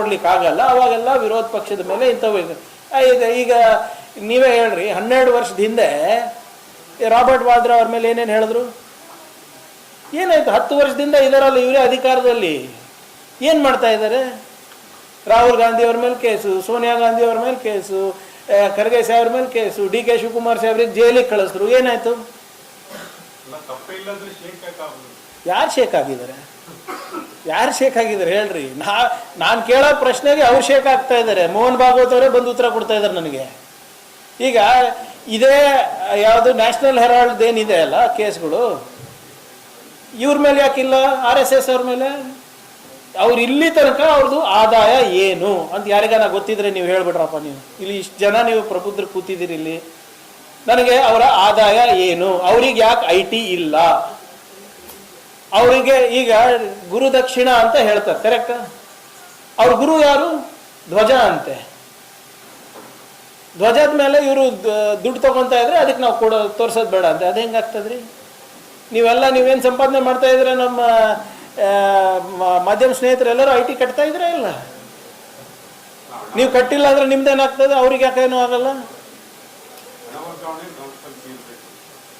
ಕೊಡ್ಲಿಕ್ಕೆ ಆಗಲ್ಲ ಅವಾಗೆಲ್ಲ ವಿರೋಧ ಪಕ್ಷದ ಮೇಲೆ ಇಂಥವು. ಈಗ ಈಗ ನೀವೇ ಹೇಳ್ರಿ, ಹನ್ನೆರಡು ವರ್ಷದ ಹಿಂದೆ ರಾಬರ್ಟ್ ವಾದ್ರಾ ಅವ್ರ ಮೇಲೆ ಏನೇನು ಹೇಳಿದ್ರು? ಏನಾಯ್ತು? ಹತ್ತು ವರ್ಷದಿಂದ ಇದರಲ್ಲ ಇವರೇ ಅಧಿಕಾರದಲ್ಲಿ. ಏನು ಮಾಡ್ತಾ ಇದ್ದಾರೆ? ರಾಹುಲ್ ಗಾಂಧಿ ಅವ್ರ ಮೇಲೆ ಕೇಸು, ಸೋನಿಯಾ ಗಾಂಧಿ ಅವ್ರ ಮೇಲೆ ಕೇಸು ಖರ್ಗೆ ಸಾಹೇಬ್ರ ಮೇಲೆ ಕೇಸು, ಡಿ ಕೆ ಶಿವಕುಮಾರ್ ಸಾಹೇಬ್ರಿಗೆ ಜೈಲಿಗೆ ಕಳಿಸಿದ್ರು ಏನಾಯ್ತು? ಯಾರು ಶೇಕ್ ಆಗಿದ್ದಾರೆ? ಯಾರು ಶೇಕ್ ಆಗಿದ್ದಾರೆ ಹೇಳ್ರಿ. ನಾ, ನಾನು ಕೇಳೋ ಪ್ರಶ್ನೆಗೆ ಅವ್ರು ಶೇಕ್ ಆಗ್ತಾ ಇದ್ದಾರೆ. ಮೋಹನ್ ಭಾಗವತ್ ಅವರೇ ಬಂದು ಉತ್ತರ ಕೊಡ್ತಾ ಇದ್ದಾರೆ ನನಗೆ. ಈಗ ಇದೇ ಯಾವುದು ನ್ಯಾಷನಲ್ ಹೆರಾಲ್ಡ್ ಏನಿದೆ ಅಲ್ಲ ಕೇಸ್ಗಳು? ಇವ್ರ ಮೇಲೆ ಯಾಕಿಲ್ಲ ಆರ್ ಎಸ್ ಎಸ್ ಅವ್ರ ಮೇಲೆ? ಅವ್ರು ಇಲ್ಲಿ ತನಕ ಅವ್ರದ್ದು ಆದಾಯ ಏನು ಅಂತ ಯಾರಿಗಾನ ಗೊತ್ತಿದ್ರೆ ನೀವು ಹೇಳ್ಬಿಡ್ರಪ್ಪ ನೀವು. ಇಲ್ಲಿ ಇಷ್ಟು ಜನ ನೀವು ಪ್ರಬುದ್ಧರು ಕೂತಿದ್ದೀರಿ ಇಲ್ಲಿ. ನನಗೆ ಅವರ ಆದಾಯ ಏನು? ಅವ್ರಿಗೆ ಯಾಕೆ ಐ ಟಿ ಇಲ್ಲ? ಅವರಿಗೆ ಈಗ ಗುರು ದಕ್ಷಿಣ ಅಂತ ಹೇಳ್ತಾರೆ ಕರೆಕ್ಟ್ ಅವ್ರ ಗುರು ಯಾರು? ಧ್ವಜ ಅಂತೆ. ಧ್ವಜದ ಮೇಲೆ ಇವರು ದುಡ್ಡು ತಗೊಂತ ಇದ್ರೆ ಅದಕ್ಕೆ ನಾವು ಕೊಡೋ, ತೋರ್ಸೋದು ಬೇಡ ಅಂತೆ. ಅದು ಹೆಂಗಾಗ್ತದ್ರಿ? ನೀವೆಲ್ಲ ನೀವೇನು ಸಂಪಾದನೆ ಮಾಡ್ತಾ ಇದ್ರೆ ನಮ್ಮ ಮಾಧ್ಯಮ ಸ್ನೇಹಿತರೆಲ್ಲರೂ ಐ ಟಿ ಕಟ್ತಾ ಇದ್ರೆ ಇಲ್ಲ? ನೀವು ಕಟ್ಟಿಲ್ಲ ಅಂದ್ರೆ ನಿಮ್ದೇನಾಗ್ತದೆ? ಅವ್ರಿಗೆ ಯಾಕೇನು ಆಗಲ್ಲ ಹಣ ವರ್ಗಾವಣೆ ಸ್ವಲ್ಪ ಇರ್ಬೇಕು ಏ-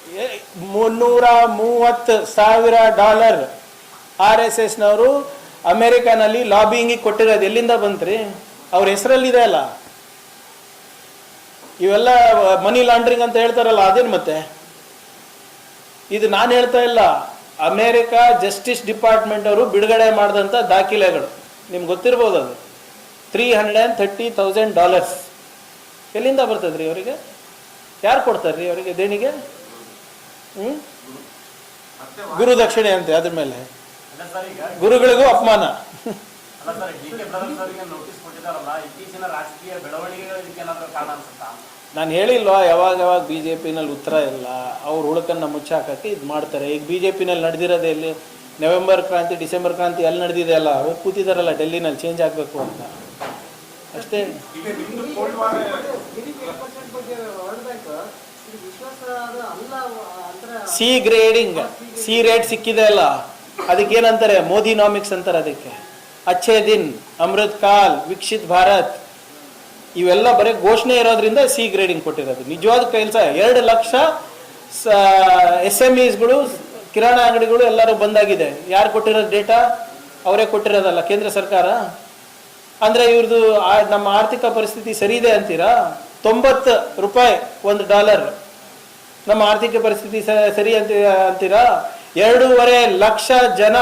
ಮುನ್ನೂರ ಮೂವತ್ತು ಸಾವಿರ ಡಾಲರ್ ಆರ್ ಎಸ್ ಎಸ್ನವರು ಅಮೇರಿಕಾನಲ್ಲಿ ಲಾಬಿಂಗಿಗೆ ಕೊಟ್ಟಿರೋದು. ಎಲ್ಲಿಂದ ಬಂತ್ರಿ? ಅವ್ರ ಹೆಸರಲ್ಲಿದೆ ಅಲ್ಲ? ಇವೆಲ್ಲ ಮನಿ ಲಾಂಡ್ರಿಂಗ್ ಅಂತ ಹೇಳ್ತಾರಲ್ಲ, ಅದೇನು ಮತ್ತೆ? ಇದು ನಾನು ಹೇಳ್ತಾ ಇಲ್ಲ. ಅಮೇರಿಕ ಜಸ್ಟಿಸ್ ಡಿಪಾರ್ಟ್ಮೆಂಟ್ ಅವರು ಬಿಡುಗಡೆ ಮಾಡಿದಂಥ ದಾಖಲೆಗಳು. ನಿಮ್ಗೆ ಗೊತ್ತಿರ್ಬೋದು ಅದು. Three hundred and thirty thousand dollars ಎಲ್ಲಿಂದ ಬರ್ತದ್ರಿ ಅವರಿಗೆ ಯಾರು ಕೊಡ್ತಾರ್ರಿ ಅವರಿಗೆ ದೇಣಿಗೆ ಗುರು ದಕ್ಷಿಣೆ ಅಂತೆ ಅದ್ರ ಮೇಲೆ. ಅಲ್ಲ ಸರ್ ಈಗ ಗುರುಗಳಿಗೂ ಅಪಮಾನ. ನಾನು ಹೇಳಿಲ್ವಾ ಯಾವಾಗ ಯಾವಾಗ ಬಿ ಜೆ ಪಿನಲ್ಲಿ ಉತ್ತರ ಇಲ್ಲ ಅವ್ರ ಉಳಕನ್ನ ಮುಚ್ಚಾಕಕ್ಕೆ ಇದು ಮಾಡ್ತಾರೆ. ಈಗ ಬಿ ಜೆ ಪಿನಲ್ಲಿ ನಡೆದಿರೋದೇ ಇಲ್ಲಿ ನವೆಂಬರ್ ಕ್ರಾಂತಿ ಡಿಸೆಂಬರ್ ಕ್ರಾಂತಿ ಎಲ್ಲಿ ನಡೆದಿದೆ ಅಲ್ಲ ಅವ್ರು ಕೂತಿದಾರಲ್ಲ ಡೆಲ್ಲಿನಲ್ಲಿ ಚೇಂಜ್ ಆಗಬೇಕು ಅಂತ. ಅಷ್ಟೇ. ಸಿ ಗ್ರೇಡಿಂಗ್ ಸಿ ರೇಟ್ ಸಿಕ್ಕಿದೆ ಅಲ್ಲ. ಅದಕ್ಕೆ ಏನಂತಾರೆ? ಮೋದಿನಾಮಿಕ್ಸ್ ಅಂತಾರೆ ಅದಕ್ಕೆ. ಅಚ್ಛೇ ದಿನ್, ಅಮೃತ್ ಕಾಲ್ ವಿಕಸಿತ್ ಭಾರತ್. ಇವೆಲ್ಲ ಬರೀ ಘೋಷಣೆ ಇರೋದ್ರಿಂದ ಸಿ ಗ್ರೇಡಿಂಗ್ ಕೊಟ್ಟಿರೋದು. ನಿಜವಾದ ಕೆಲಸ ಎರಡು ಲಕ್ಷ ಎಸ್ ಎಂ ಇಸ್ಗಳು ಕಿರಾಣ ಅಂಗಡಿಗಳು ಎಲ್ಲರೂ ಬಂದಾಗಿದೆ. ಯಾರು ಕೊಟ್ಟಿರೋದು ಡೇಟಾ ಅವರೇ ಕೊಟ್ಟಿರೋದಲ್ಲ, ಕೇಂದ್ರ ಸರ್ಕಾರ? ಅಂದ್ರೆ ಇವ್ರದ್ದು ನಮ್ಮ ಆರ್ಥಿಕ ಪರಿಸ್ಥಿತಿ ಸರಿ ಇದೆ ಅಂತೀರಾ? ತೊಂಬತ್ತು ರೂಪಾಯಿ ಒಂದು ಡಾಲರ್. ನಮ್ಮ ಆರ್ಥಿಕ ಪರಿಸ್ಥಿತಿ ಸರಿ ಅಂತ ಅಂತೀರಾ? ಎರಡೂವರೆ ಲಕ್ಷ ಜನ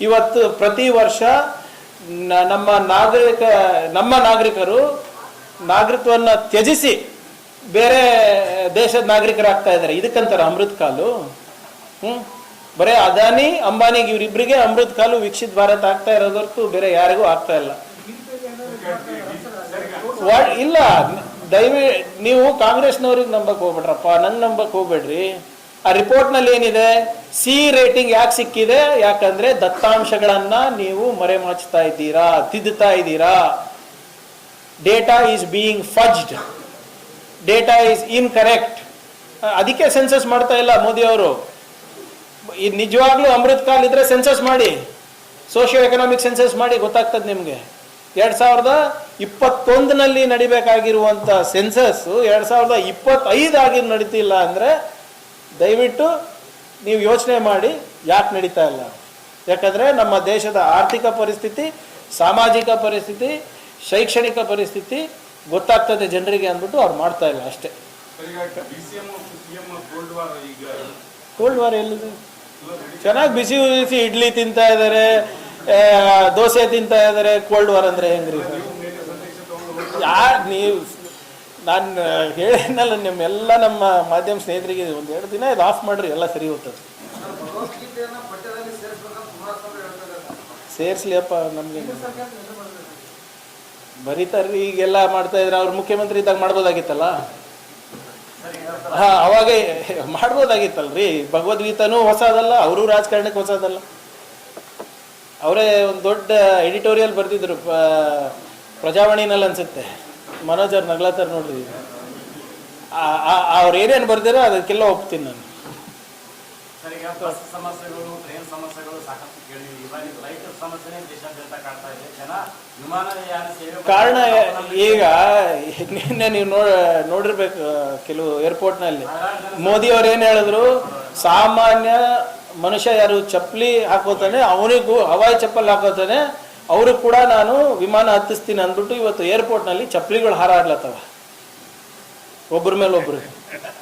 ಇವತ್ತು ಪ್ರತಿ ವರ್ಷ ನಮ್ಮ ನಾಗರಿಕ ನಮ್ಮ ನಾಗರಿಕರು ನಾಗರಿಕವನ್ನು ತ್ಯಜಿಸಿ ಬೇರೆ ದೇಶದ ನಾಗರಿಕರಾಗ್ತಾ ಇದ್ದಾರೆ. ಇದಕ್ಕಂತಾರೆ ಅಮೃತ್ ಕಾಲು? ಹ್ಞೂ ಬರೇ ಅದಾನಿ ಅಂಬಾನಿಗೆ ಇವರಿಬ್ಬರಿಗೆ ಅಮೃತ್ ಕಾಲು ವೀಕ್ಷಿತ ಭಾರತ ಆಗ್ತಾ ಇರೋದು ಬೇರೆ ಯಾರಿಗೂ ಆಗ್ತಾ ಇಲ್ಲ. ವಾ- ಇಲ್ಲ. ದಯವಿ ನೀವು ಕಾಂಗ್ರೆಸ್ನವ್ರಿಗೆ ನಂಬಕ್ ಹೋಗ್ಬೇಡ್ರಪ್ಪ. ನಂಗೆ ನಂಬಕ್ ಹೋಗ್ಬೇಡ್ರಿ. ಆ ರಿಪೋರ್ಟ್ನಲ್ಲಿ ಏನಿದೆ? ಸಿ ರೇಟಿಂಗ್ ಯಾಕೆ ಸಿಕ್ಕಿದೆ? ಯಾಕಂದ್ರೆ ದತ್ತಾಂಶಗಳನ್ನ ನೀವು ಮರೆಮಾಚ್ತಾ ಇದ್ದೀರಾ? ತಿದ್ದುತ್ತಾ ಇದ್ದೀರಾ? Data is being fudged data is incorrect ಅದಕ್ಕೆ ಸೆನ್ಸಸ್ ಮಾಡ್ತಾ ಇಲ್ಲ ಮೋದಿ ಅವರು. ನಿಜವಾಗ್ಲೂ ಅಮೃತ್ ಕಾಲ್ ಇದ್ರೆ ಸೆನ್ಸಸ್ ಮಾಡಿ. ಸೋಷಿಯೋ ಎಕನಾಮಿಕ್ ಸೆನ್ಸಸ್ ಮಾಡಿ, ಗೊತ್ತಾಗ್ತದೆ ನಿಮಗೆ. ಎರಡ್ ಸಾವಿರದ ಇಪ್ಪತ್ತೊಂದನಲ್ಲಿ ನಡಿಬೇಕಾಗಿರುವಂತ ಸೆನ್ಸಸ್ ಎರಡ್ ಸಾವಿರದ ಇಪ್ಪತ್ತೈದು ಆಗಿ ನಡೀತಿಲ್ಲ ಅಂದ್ರೆ ದಯವಿಟ್ಟು ನೀವು ಯೋಚನೆ ಮಾಡಿ ಯಾಕೆ ನಡೀತಾ ಇಲ್ಲ. ಯಾಕಂದ್ರೆ ನಮ್ಮ ದೇಶದ ಆರ್ಥಿಕ ಪರಿಸ್ಥಿತಿ ಸಾಮಾಜಿಕ ಪರಿಸ್ಥಿತಿ ಶೈಕ್ಷಣಿಕ ಪರಿಸ್ಥಿತಿ ಗೊತ್ತಾಗ್ತದೆ ಜನರಿಗೆ ಅಂದ್ಬಿಟ್ಟು ಅವ್ರು ಮಾಡ್ತಾ ಇಲ್ಲ ಅಷ್ಟೇ. ಕೋಲ್ಡ್ ವಾರ್ ಎಲ್ಲಿದೆ? ಎಲ್ಲ ಚೆನ್ನಾಗಿ ಬಿಸಿ ಬಿಸಿ ಇಡ್ಲಿ ತಿಂತಾ ಇದ್ದಾರೆ ದೋಸೆ ತಿಂತಾ ಇದ್ದಾರೆ ಕೋಲ್ಡ್ ವಾರ್ ಅಂದ್ರೆ ಹೆಂಗ್ರಿ? ಯಾರು ನೀವು, ನಾನು ಹೇಳಿದ್ನಲ್ಲ ನಿಮ್ಮೆಲ್ಲ ನಮ್ಮ ಮಾಧ್ಯಮ ಸ್ನೇಹಿತರಿಗೆ ಒಂದು ಎರಡು ದಿನ ಇದು ಆಫ್ ಮಾಡ್ರಿ, ಎಲ್ಲ ಸರಿ ಹೋಗ್ತದೆ. ಸೇರಿಸ್ಲಿ ಅಪ್ಪ ನಮಗೆ. ಬರೀತಾರ್ರಿ, ಈಗೆಲ್ಲ ಮಾಡ್ತಾ ಇದ್ರೆ ಅವ್ರು ಮುಖ್ಯಮಂತ್ರಿ ಇದ್ದಾಗ ಮಾಡ್ಬೋದಾಗಿತ್ತಲ್ಲ? ಹಾ, ಅವಾಗ ಮಾಡ್ಬೋದಾಗಿತ್ತಲ್ರಿ. ಭಗವದ್ಗೀತಾನೂ ಹೊಸದಲ್ಲ, ಅವರು ರಾಜಕಾರಣಕ್ಕೆ ಹೊಸದಲ್ಲ. ಅವರೇ ಒಂದು ದೊಡ್ಡ ಎಡಿಟೋರಿಯಲ್ ಬರ್ತಿದ್ರು ಪ್ರಜಾವಾಣಿನಲ್ಲಿ ಅನ್ಸುತ್ತೆ. ಮನೋಜ್ ಅವ್ರು ನಗ್ಲಾತಾರ ನೋಡ್ರಿ. ಅವ್ರು ಏನೇನು ಬರ್ದಿರೋ ಅದಕ್ಕೆಲ್ಲ ಒಪ್ತೀನಿ ನಾನು. ಸರ್ ಈಗ ಸಮಸ್ಯೆಗಳು ಟ್ರೈನ್ ಸಮಸ್ಯೆಗಳು ಸಾಕಷ್ಟು ಕೇಳಿದ್ವಿ. ಇವಾಗ ಲೈಟ್ ಸಮಸ್ಯೆನೇ ದೇಶಾದ್ಯಂತ ಕಾಡ್ತಾ ಇದೆ. ಜನ ವಿಮಾನಯಾನ ಸೇವೆ ಕಾರಣ ಈಗ ನಿನ್ನೆ ನೀವು ನೋಡ ನೋಡಿರ್ಬೇಕು ಕೆಲವು ಏರ್ಪೋರ್ಟ್ನಲ್ಲಿ ಮೋದಿ ಅವ್ರು ಏನು ಹೇಳಿದ್ರು ಸಾಮಾನ್ಯ ಮನುಷ್ಯ ಯಾರು ಚಪ್ಪಲಿ ಹಾಕೋತಾನೆ, ಅವನಿಗೂ ಹವಾಯಿ ಚಪ್ಪಲಿ ಹಾಕೋತಾನೆ, ಅವರು ಕೂಡ ನಾನು ವಿಮಾನ ಹತ್ತಿಸ್ತೀನಿ ಅಂದ್ಬಿಟ್ಟು ಇವತ್ತು ಏರ್ಪೋರ್ಟ್ನಲ್ಲಿ ಚಪ್ಪಲಿಗಳು ಹಾರಾಡ್ಲತ್ತವ. ಒಬ್ಬರ ಮೇಲೆ ಒಬ್ರು.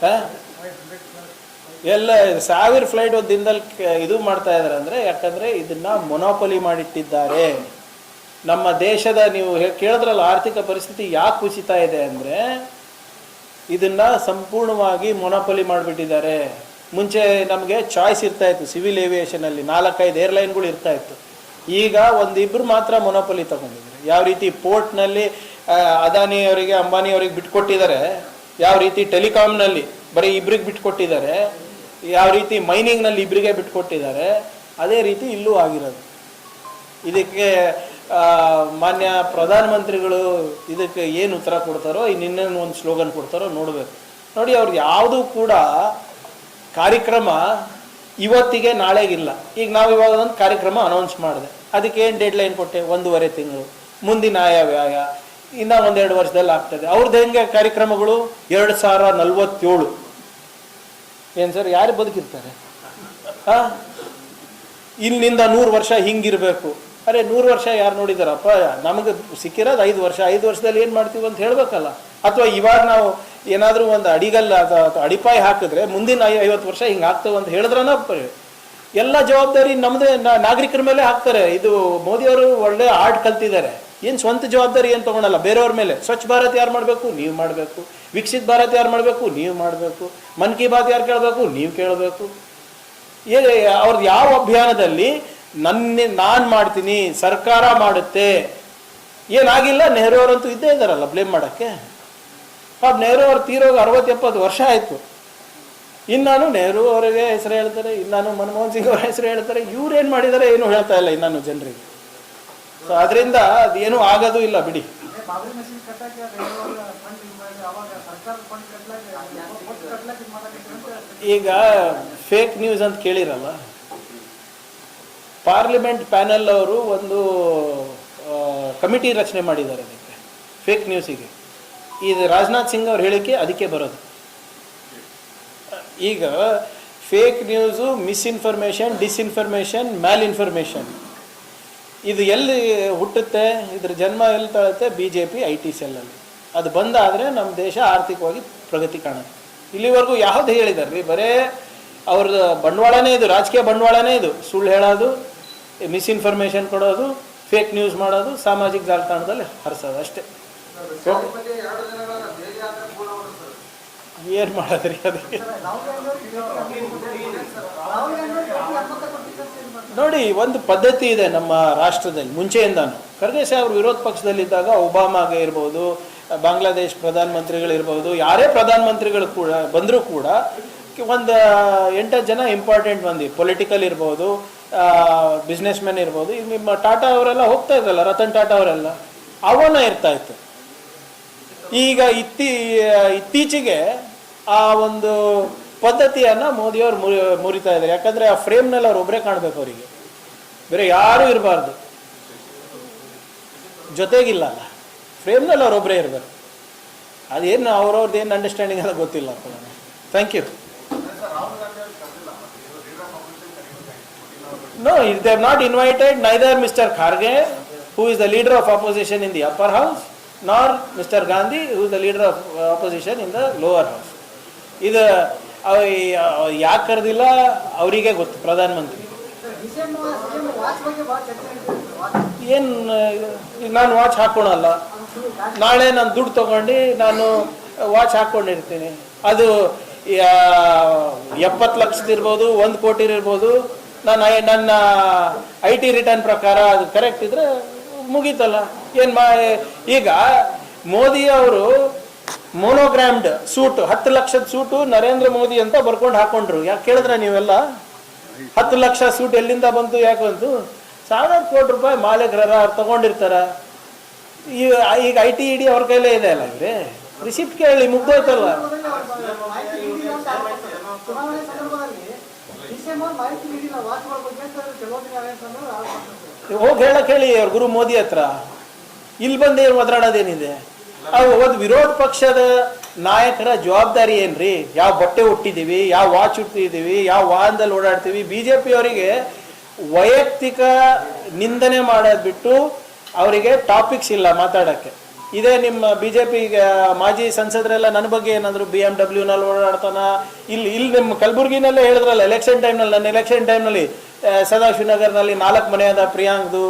ಆ? ಎಲ್ಲ ಸಾವಿರ ಫ್ಲೈಟ್ ಒಂದು ದಿನದಲ್ಲಿ ಇದು ಮಾಡ್ತಾ ಇದಾರೆ ಅಂದ್ರೆ, ಯಾಕಂದ್ರೆ ಇದನ್ನ ಮೊನೋಪಲಿ ಮಾಡಿಟ್ಟಿದ್ದಾರೆ. ನಮ್ಮ ದೇಶದ ನೀವು ಕೇಳಿದ್ರಲ್ಲ ಆರ್ಥಿಕ ಪರಿಸ್ಥಿತಿ ಯಾಕೆ ಕುಸಿತಾ ಇದೆ ಅಂದ್ರೆ, ಇದನ್ನ ಸಂಪೂರ್ಣವಾಗಿ ಮೊನೋಪಲಿ ಮಾಡಿಬಿಟ್ಟಿದ್ದಾರೆ. ಮುಂಚೆ ನಮಗೆ ಚಾಯ್ಸ್ ಇರ್ತಾ ಇತ್ತು ಸಿವಿಲ್ ಏವಿಯೇಷನ್ ಅಲ್ಲಿ ನಾಲ್ಕೈದು ಏರ್ಲೈನ್ಗಳು ಇರ್ತಾ ಇತ್ತು. ಈಗ ಒಂದಿಬ್ಬರು ಮಾತ್ರ ಮೊನೋಪಲಿ ತಗೊಂಡಿದ್ದಾರೆ. ಯಾವ ರೀತಿ ಪೋರ್ಟ್ನಲ್ಲಿ ಅದಾನಿ ಅವರಿಗೆ, ಅಂಬಾನಿ ಅವರಿಗೆ ಬಿಟ್ಕೊಟ್ಟಿದ್ದಾರೆ, ಯಾವ ರೀತಿ ಟೆಲಿಕಾಮ್ನಲ್ಲಿ ಬರೀ ಇಬ್ರಿಗೆ ಬಿಟ್ಕೊಟ್ಟಿದ್ದಾರೆ, ಯಾವ ರೀತಿ ಮೈನಿಂಗ್ನಲ್ಲಿ ಇಬ್ಬರಿಗೆ ಬಿಟ್ಕೊಟ್ಟಿದ್ದಾರೆ, ಅದೇ ರೀತಿ ಇಲ್ಲೂ ಆಗಿರೋದು. ಇದಕ್ಕೆ ಮಾನ್ಯ ಪ್ರಧಾನಮಂತ್ರಿಗಳು ಇದಕ್ಕೆ ಏನು ಉತ್ತರ ಕೊಡ್ತಾರೋ, ಇನ್ನೇನು ಒಂದು ಸ್ಲೋಗನ್ ಕೊಡ್ತಾರೋ ನೋಡಬೇಕು. ನೋಡಿ ಅವ್ರಿಗೆ ಯಾವುದೂ ಕೂಡ ಕಾರ್ಯಕ್ರಮ ಇವತ್ತಿಗೆ, ನಾಳೆಗಿಲ್ಲ. ಈಗ ನಾವು ಇವಾಗ ಒಂದು ಕಾರ್ಯಕ್ರಮ ಅನೌನ್ಸ್ ಮಾಡಿದೆ. ಅದಕ್ಕೆ ಏನು ಡೆಡ್ ಲೈನ್ ಕೊಟ್ಟೆ? ಒಂದೂವರೆ ತಿಂಗಳು. ಮುಂದಿನ ಆಯವ್ಯಯ. ಇನ್ನ ಒಂದೆರಡು ವರ್ಷದಲ್ಲಿ ಆಗ್ತದೆ. ಅವ್ರದ್ದು ಹೆಂಗೆ ಕಾರ್ಯಕ್ರಮಗಳು? ಎರಡು ಸಾವಿರ ನಲ್ವತ್ತೇಳು. ಏನು ಸರ್, ಯಾರು ಬದುಕಿರ್ತಾರೆ? ಹಾಂ? ಇಲ್ಲಿಂದ ನೂರು ವರ್ಷ ಹಿಂಗಿರಬೇಕು. ಅರೆ, ನೂರು ವರ್ಷ ಯಾರು ನೋಡಿದಾರಪ್ಪ? ನಮಗೆ ಸಿಕ್ಕಿರೋದು ಐದು ವರ್ಷ. ಐದು ವರ್ಷದಲ್ಲಿ ಏನು ಮಾಡ್ತೀವಿ ಅಂತ ಹೇಳ್ಬೇಕಲ್ಲ. ಅಥವಾ ಇವಾಗ ನಾವು ಏನಾದರೂ ಒಂದು ಅಡಿಗಲ್ಲ, ಅಥವಾ ಅಡಿಪಾಯ ಹಾಕಿದ್ರೆ ಮುಂದಿನ ಐವತ್ತು ವರ್ಷ ಹಿಂಗೆ ಆಗ್ತವೆ ಅಂತ ಹೇಳಿದ್ರನ ಎಲ್ಲ ಜವಾಬ್ದಾರಿ ನಮ್ಮದೇ ನಾಗರಿಕರ ಮೇಲೆ ಹಾಕ್ತಾರೆ. ಇದು ಮೋದಿಯವರು ಒಳ್ಳೆ ಆರ್ಟ್ ಕಲ್ತಿದ್ದಾರೆ. ಏನು ಸ್ವಂತ ಜವಾಬ್ದಾರಿ ಏನು ತಗೊಳಲ್ಲ, ಬೇರೆಯವ್ರ ಮೇಲೆ. ಸ್ವಚ್ಛ ಭಾರತ್ ಯಾರು ಮಾಡಬೇಕು? ನೀವು ಮಾಡಬೇಕು. ವಿಕಸಿತ್ ಭಾರತ್ ಯಾರು ಮಾಡಬೇಕು? ನೀವು ಮಾಡಬೇಕು. ಮನ್ ಕಿ ಬಾತ್ ಯಾರು ಕೇಳಬೇಕು? ನೀವು ಕೇಳಬೇಕು. ಏ ಅವ್ರದ್ದು ಯಾವ ಅಭಿಯಾನದಲ್ಲಿ ನನ್ನ, ನಾನು ಮಾಡ್ತೀನಿ, ಸರ್ಕಾರ ಮಾಡುತ್ತೆ. ಏನಾಗಿಲ್ಲ, ನೆಹರು ಅವರಂತೂ ಇದ್ದೇ ಇದ್ದಾರಲ್ಲ ಬ್ಲೇಮ್ ಮಾಡೋಕ್ಕೆ? ಪಾಪ ನೆಹರು ಅವ್ರು ತೀರೋಗ ಅರವತ್ತು ಎಪ್ಪತ್ತು ವರ್ಷ ಆಯಿತು. ಇನ್ನಾನು ನೆಹರು ಅವರಿಗೆ ಹೆಸರು ಹೇಳ್ತಾರೆ ಇನ್ನಾನು ಮನಮೋಹನ್ ಸಿಂಗ್ ಅವರ ಹೆಸರು ಹೇಳ್ತಾರೆ ಇವ್ರು ಏನು ಮಾಡಿದ್ದಾರೆ ಏನು ಹೇಳ್ತಾ ಇಲ್ಲ ಇನ್ನಾನು ಜನರಿಗೆ. ಸೊ ಅದರಿಂದ ಅದೇನು ಆಗೋದು ಇಲ್ಲ ಬಿಡಿ. ಈಗ ಫೇಕ್ ನ್ಯೂಸ್ ಅಂತ ಕೇಳಿರಲ್ಲ ಪಾರ್ಲಿಮೆಂಟ್ ಪ್ಯಾನೆಲ್ ಅವರು ಒಂದು ಕಮಿಟಿ ರಚನೆ ಮಾಡಿದ್ದಾರೆ ಅದಕ್ಕೆ ಫೇಕ್ ನ್ಯೂಸಿಗೆ ಇದು ರಾಜನಾಥ್ ಸಿಂಗ್ ಅವ್ರು ಹೇಳಿಕೆ, ಅದಕ್ಕೆ ಬರೋದು. ಈಗ ಫೇಕ್ ನ್ಯೂಸು ಮಿಸ್ಇನ್ಫಾರ್ಮೇಷನ್ ಡಿಸ್ಇನ್ಫಾರ್ಮೇಷನ್ ಮ್ಯಾಲ್ ಇನ್ಫಾರ್ಮೇಷನ್ ಇದು ಎಲ್ಲಿ ಹುಟ್ಟುತ್ತೆ? ಇದ್ರ ಜನ್ಮ ಎಲ್ಲಿ ತಳುತ್ತೆ? B J P I T ಸೆಲ್ಲಲ್ಲಿ ಅದು ಬಂದಾದರೆ ನಮ್ಮ ದೇಶ ಆರ್ಥಿಕವಾಗಿ ಪ್ರಗತಿ ಕಾಣುತ್ತೆ. ಇಲ್ಲಿವರೆಗೂ ಯಾವ್ದು ಹೇಳಿದಾರೆ ರೀ ಬರೇ ಅವ್ರದ್ದು ಬಂಡವಾಳನೇ ಇದು, ರಾಜಕೀಯ ಬಂಡವಾಳನೇ ಇದು. ಸುಳ್ಳು ಹೇಳೋದು ಮಿಸ್ಇನ್ಫಾರ್ಮೇಷನ್ ಕೊಡೋದು ಫೇಕ್ ನ್ಯೂಸ್ ಮಾಡೋದು, ಸಾಮಾಜಿಕ ಜಾಲತಾಣದಲ್ಲಿ ಹರಿಸೋದು ಅಷ್ಟೇ. ಏನು ಮಾಡೋದ್ರಿ ಅದಕ್ಕೆ. ನೋಡಿ ಒಂದು ಪದ್ಧತಿ ಇದೆ ನಮ್ಮ ರಾಷ್ಟ್ರದಲ್ಲಿ ಮುಂಚೆಯಿಂದಾನು. ಖರ್ಗೆ ಸಾಹೇಬ್ ವಿರೋಧ ಪಕ್ಷದಲ್ಲಿದ್ದಾಗ ಒಬಾಮಾಗೆ ಇರ್ಬೋದು ಬಾಂಗ್ಲಾದೇಶ್ ಪ್ರಧಾನಮಂತ್ರಿಗಳಿರ್ಬೋದು ಯಾರೇ ಪ್ರಧಾನಮಂತ್ರಿಗಳು ಕೂಡ ಬಂದರೂ ಕೂಡ ಒಂದು ಎಂಟು ಜನ ಇಂಪಾರ್ಟೆಂಟ್ ಮಂದಿ ಪೊಲಿಟಿಕಲ್ ಇರ್ಬೋದು ಬಿಸ್ನೆಸ್ ಮ್ಯಾನ್ ಇರ್ಬೋದು ನಿಮ್ಮ ಟಾಟಾ ಅವರೆಲ್ಲ ಹೋಗ್ತಾ ಇದ್ರಲ್ಲ ರತನ್ ಟಾಟಾ ಅವರೆಲ್ಲ ಅವನ್ನ ಇರ್ತಾ ಇತ್ತು. ಈಗ ಇತ್ತೀ ಇತ್ತೀಚೆಗೆ ಆ ಒಂದು ಪದ್ಧತಿಯನ್ನ ಮೋದಿಯವರು ಮುರಿ ಮುರಿತಾ ಇದ್ದಾರೆ. ಯಾಕಂದ್ರೆ ಆ ಫ್ರೇಮ್ನಲ್ಲಿ ಅವ್ರು ಒಬ್ಬರೇ ಕಾಣಬೇಕು ಅವರಿಗೆ. ಬೇರೆ ಯಾರೂ ಇರಬಾರ್ದು. ಜೊತೆಗಿಲ್ಲ ಅಲ್ಲ. ಫ್ರೇಮ್ನಲ್ಲಿ ಅವ್ರೊಬ್ಬರೇ ಇರಬೇಕು. ಅದೇನು ಅವ್ರವ್ರದ್ದು ಏನು ಅಂಡರ್ಸ್ಟ್ಯಾಂಡಿಂಗ್ ಎಲ್ಲ ಗೊತ್ತಿಲ್ಲ thank you no is they have not invited neither Mr. Kharge who is the leader of opposition in the upper house, nor Mr. Gandhi, who is the leader of in in the lower house. ಇದು ಯಾಕೆ ಕರೆದಿಲ್ಲ ಅವರಿಗೆ ಗೊತ್ತು ಪ್ರಧಾನಮಂತ್ರಿ ಏನು ನಾನು watch ಹಾಕ್ಕೊಳಲ್ಲ ನಾಳೆ ನಾನು ದುಡ್ಡು ತಗೊಂಡು ನಾನು ವಾಚ್ ಹಾಕ್ಕೊಂಡಿರ್ತೀನಿ ಅದು ಎಪ್ಪತ್ತು ಲಕ್ಷದ ಇರ್ಬೋದು ಒಂದು ಕೋಟಿ ಇರ್ಬೋದು ನಾನು ನನ್ನ ಐ ಟಿ ರಿಟರ್ನ್ ಪ್ರಕಾರ ಅದು ಕರೆಕ್ಟ್ ಇದ್ರೆ ಮುಗೀತಲ್ಲ ಏನು ಮಾ ಈಗ ಮೋದಿ ಅವರು ಮೋನೋಗ್ರಾಮ್ಡ್ ಸೂಟ್ ಹತ್ತು ಲಕ್ಷದ ಸೂಟು ನರೇಂದ್ರ ಮೋದಿ ಅಂತ ಬರ್ಕೊಂಡು ಹಾಕೊಂಡ್ರು ಯಾಕೆ ಕೇಳಿದ್ರೆ ನೀವೆಲ್ಲ ಹತ್ತು ಲಕ್ಷ ಸೂಟ್ ಎಲ್ಲಿಂದ ಬಂತು ಯಾಕೆ ಬಂತು ಸಾವಿರ ಕೋಟಿ ರೂಪಾಯಿ ಮಾಲೀಕರ ತಗೊಂಡಿರ್ತಾರ ಈಗ ಈಗ ಐ ಟಿ ಇಡಿ ಅವ್ರ ಕೈಲೇ ಇದೆ ಅಲ್ಲ ಇವ್ರೆ ರಿಸಿಪ್ಟ್ ಕೇಳಿ ಮುಗ್ದೋಯ್ತಲ್ಲ ಹೋಗಿ ಹೇಳಕ್ ಹೇಳಿ ಅವ್ರ ಗುರು ಮೋದಿ ಹತ್ರ. ಇಲ್ಲಿ ಬಂದು ಏನು ಒದರಾಡೋದೇನಿದೆ? ಅವು ಒಂದು ವಿರೋಧ ಪಕ್ಷದ ನಾಯಕರ ಜವಾಬ್ದಾರಿ ಏನ್ರಿ? ಯಾವ ಬಟ್ಟೆ ಹುಟ್ಟಿದೀವಿ ಯಾವ ವಾಚ್ ಹುಟ್ಟಿದೀವಿ ಯಾವ ವಾಹನದಲ್ಲಿ ಓಡಾಡ್ತೀವಿ? ಬಿ ಜೆ ಅವರಿಗೆ ವೈಯಕ್ತಿಕ ನಿಂದನೆ ಮಾಡೋದು ಬಿಟ್ಟು ಅವರಿಗೆ ಟಾಪಿಕ್ಸ್ ಇಲ್ಲ ಮಾತಾಡೋಕ್ಕೆ. ಇದೇ ನಿಮ್ಮ ಬಿ ಜೆ ಮಾಜಿ ಸಂಸದರೆಲ್ಲ ನನ್ನ ಬಗ್ಗೆ ಏನಾದರೂ ಬಿ ಎಂ ಡಬ್ಲ್ಯೂನಲ್ಲಿ ಓಡಾಡ್ತಾನ? ಇಲ್ಲಿ ಇಲ್ಲಿ ನಿಮ್ಮ ಕಲಬುರ್ಗಿನಲ್ಲೇ ಹೇಳಿದ್ರಲ್ಲ ಎಲೆಕ್ಷನ್ ಟೈಮ್ನಲ್ಲಿ ನನ್ನ ಎಲೆಕ್ಷನ್ ಟೈಮ್ನಲ್ಲಿ ಸದಾಶಿವನಗರ್ನಲ್ಲಿ ನಾಲ್ಕು ಮನೆ ಅದ ಪ್ರಿಯಾಂಕ್ದು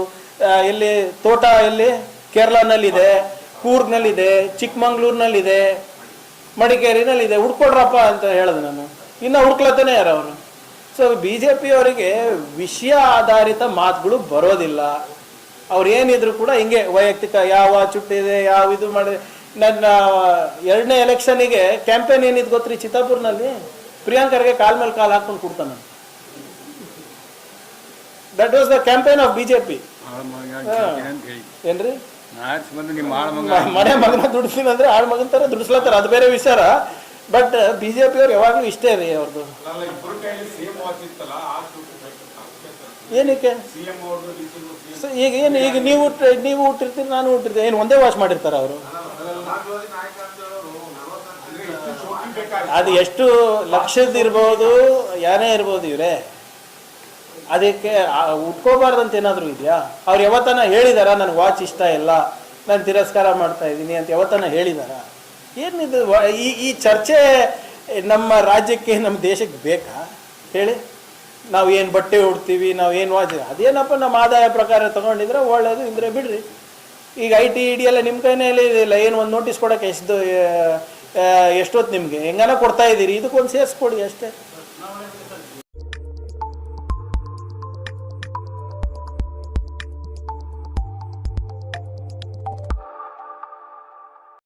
ಇಲ್ಲಿ ತೋಟ ಇಲ್ಲಿ ಕೇರಳನಲ್ಲಿದೆ, ಕೂರ್ಗ್ನಲ್ಲಿದೆ, ಚಿಕ್ಕಮಂಗ್ಳೂರ್ನಲ್ಲಿದೆ, ಮಡಿಕೇರಿನಲ್ಲಿದೆ, ಹುಡ್ಕೊಡ್ರಪ್ಪ ಅಂತ ಹೇಳಿದೆ ನಾನು. ಇನ್ನು ಹುಡ್ಕ್ಲತ್ತಾನೆ ಯಾರು ಅವರು? ಸೊ ಬಿ ಜೆ ಅವರಿಗೆ ವಿಷಯ ಆಧಾರಿತ ಮಾತುಗಳು ಬರೋದಿಲ್ಲ. ಅವ್ರು ಏನಿದ್ರು ಕೂಡ ಹಿಂಗೆ ವೈಯಕ್ತಿಕ ಯಾವ ಚುಟ್ಟಿದೆ ಯಾವ ಇದು ಮಾಡಿದೆ. ನನ್ನ ಎರಡನೇ ಎಲೆಕ್ಷನಿಗೆ ಕ್ಯಾಂಪೇನ್ ಏನಿದ್ ಗೊತ್ತ್ರಿ ಚಿತ್ತಾಪುರ್ನಲ್ಲಿ? ಪ್ರಿಯಾಂಕರ್ಗೆ ಕಾಲ್ ಮೇಲೆ ಕಾಲ್ ಹಾಕೊಂಡು ಕೊಡ್ತಾನೆ that was the campaign of BJP ಏನ್ರಿ? ಮನೆ ಮಗನ ದುಡಿಸ್ತೀನಿ ಅಂದ್ರೆ ಆಳ್ ಮಗನ ತರ ದುಡಿಸ್ಲತ್ತಾರ ಅದು ಬೇರೆ ವಿಚಾರ. ಬಟ್ ಬಿಜೆಪಿ ಅವ್ರು ಯಾವಾಗ್ಲೂ ಇಷ್ಟೇ ರೀ ಅವ್ರದ್ದು ಅಲ್ಲ ಇಬ್ಬರು ಕೈಯಲ್ಲಿ ಸೇಮ್ ವಾಚ್ ಇತ್ತಲ್ಲ ಆ ಏನಕ್ಕೆ? ಈಗ ಏನು, ಈಗ ನೀವು ನೀವು ಹುಟ್ಟಿರ್ತೀರಿ, ನಾನು ಹುಟ್ಟಿರ್ತೀನಿ ಏನು ಒಂದೇ ವಾಚ್ ಮಾಡಿರ್ತಾರ ಅವರು? ಅದು ಎಷ್ಟು ಲಕ್ಷದ ಇರ್ಬೋದು, ಯಾರೇ ಇರ್ಬೋದು ಇವರೇ. ಅದಕ್ಕೆ ಉಟ್ಕೋಬಾರ್ದು ಉಟ್ಕೋಬಾರ್ದಂತ ಏನಾದರೂ ಇದೆಯಾ? ಅವ್ರು ಯಾವತ್ತನ ಹೇಳಿದಾರ ನನಗೆ ವಾಚ್ ಇಷ್ಟ ಇಲ್ಲ, ನಾನು ತಿರಸ್ಕಾರ ಮಾಡ್ತಾ ಇದ್ದೀನಿ ಅಂತ ಯಾವತ್ತನ ಹೇಳಿದಾರ? ಏನಿದು ಈ ಈ ಚರ್ಚೆ ನಮ್ಮ ರಾಜ್ಯಕ್ಕೆ, ನಮ್ಮ ದೇಶಕ್ಕೆ ಬೇಕಾ? ಹೇಳಿ. ನಾವು ಏನು ಬಟ್ಟೆ ಉಡ್ತೀವಿ, ನಾವು ಏನು ವಾಚ್ ಅದೇನಪ್ಪ ನಮ್ಮ ಆದಾಯ ಪ್ರಕಾರ ತಗೊಂಡಿದ್ರೆ ಒಳ್ಳೇದು, ಇದ್ರೆ ಬಿಡ್ರಿ. ಈಗ ಐ ಟಿ ಇಡಿ ಎಲ್ಲ ನಿಮ್ಮ ಕೈನಲ್ಲಿ ಇಲ್ಲ, ಏನು ಒಂದು ನೋಟಿಸ್ ಕೊಡೋಕೆ ಎಷ್ಟು ಎಷ್ಟೊತ್ತು ನಿಮಗೆ? ಹೆಂಗನ ಕೊಡ್ತಾ ಇದ್ದೀರಿ? ಇದಕ್ಕೊಂದು ಸೇರಿಸ್ಕೊಡಿ ಅಷ್ಟೇ.